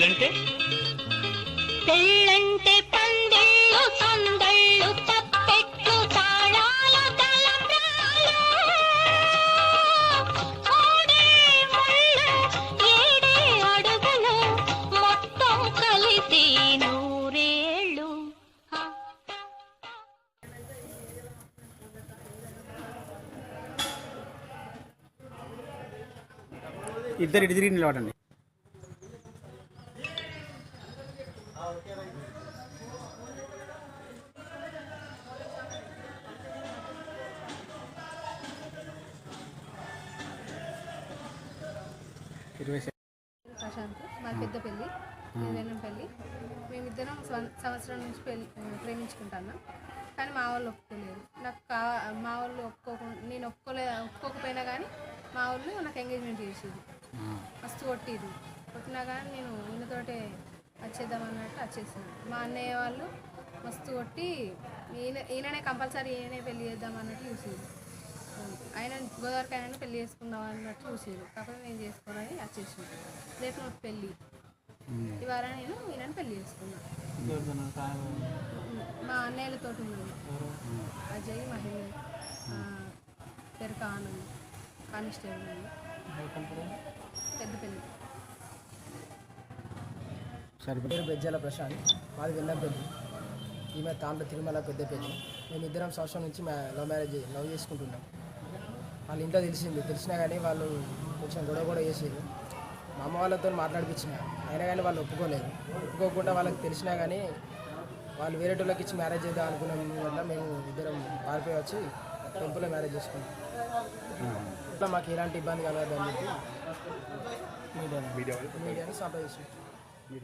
పెళ్ళంటే పెళ్ళంటే పందిళ్ళు సందళ్ళు తప్పెట్లు తాళాలు తలంబ్రాలు. ముళ్ళు ఏడే అడుగులు మొత్తం కలిసి నూరేళ్ళు. ఇద్దరు ఇటు తిరిగి నిలబడండి. ప్రశాంత్ మాది పెద్ద పెళ్ళి నేను పెళ్ళి. మేమిద్దరం సంవత్సరం నుంచి పెళ్ళి ప్రేమించుకుంటున్నాం. కానీ మా వాళ్ళు ఒప్పుకోలేరు. నాకు కా మా వాళ్ళు ఒప్పుకోకుండా నేను ఒప్పుకోలే ఒప్పుకోకపోయినా కానీ మా వాళ్ళు నాకు ఎంగేజ్మెంట్ చేసేది. మస్తు కొట్టిది. కొట్టినా కానీ నేను ఈయనతోటే వచ్చేద్దాం అన్నట్టు వచ్చేసాను మా అన్నయ్య వాళ్ళు మస్తు కొట్టి ఈయన ఈయననే కంపల్సరీ ఈయననే పెళ్ళి చేద్దాం అన్నట్టు చూసేది. ఆయన గోదావరికి ఆయన పెళ్ళి చేసుకుందాం అన్నట్టు చూసేది కాకపోతే నేను చేసుకోనని వచ్చేసాను రేపు నాకు పెళ్ళి ఇవాళ నేను ఈయనని పెళ్ళి చేసుకున్నాను మా అన్నయ్యలతో ఉన్నాను అజయ్ మహిళ పెరుక ఆనంద్ కానిస్టేబుల్ పెద్ద పేరు బెజ్జల ప్రశాంత్ మాది వెల్లంపల్లి ఈమె తాండ్ర తిరుమల పెద్దపల్లి మేము ఇద్దరం సంవత్సరం నుంచి లవ్ మ్యారేజ్ లవ్ చేసుకుంటున్నాం. వాళ్ళ ఇంట్లో తెలిసింది తెలిసినా కానీ వాళ్ళు కొంచెం గొడవ కూడా చేసేది. మా అమ్మ వాళ్ళతో మాట్లాడిపించిన అయినా కానీ వాళ్ళు ఒప్పుకోలేదు. ఒప్పుకోకుండా వాళ్ళకి తెలిసినా కానీ వాళ్ళు వేరేటోళ్ళకి ఇచ్చి మ్యారేజ్ చేద్దాం అనుకున్న వల్ల మేము ఇద్దరం పారిపోయి వచ్చి టెంపుల్లో మ్యారేజ్ చేసుకున్నాం. ఇట్లా మాకు ఎలాంటి ఇబ్బంది కలగదని చెప్పి మీడియాని muy